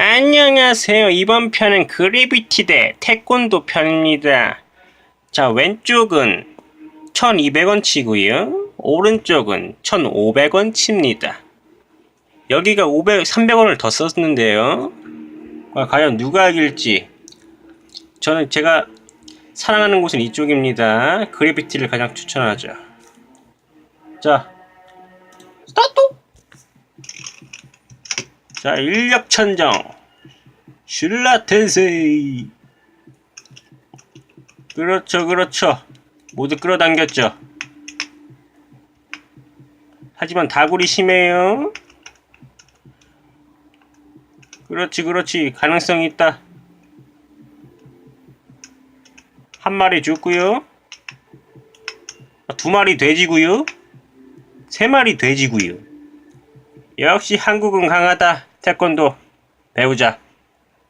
안녕하세요. 이번 편은 그래비티 대 태권도 편입니다. 자, 왼쪽은 1200원 치고요. 오른쪽은 1500원치입니다. 여기가 500, 300원을 더 썼는데요. 아, 과연 누가 이길지. 저는 제가 사랑하는 곳은 이쪽입니다. 그래비티를 가장 추천하죠. 자, 스타트! 자, 인력 천정. 슐라 텐세이. 그렇죠, 그렇죠. 모두 끌어당겼죠. 하지만 다굴이 심해요. 그렇지, 그렇지. 가능성이 있다. 한 마리 죽고요. 아, 두 마리 돼지고요. 세 마리 돼지고요. 역시 한국은 강하다. 태권도 배우자.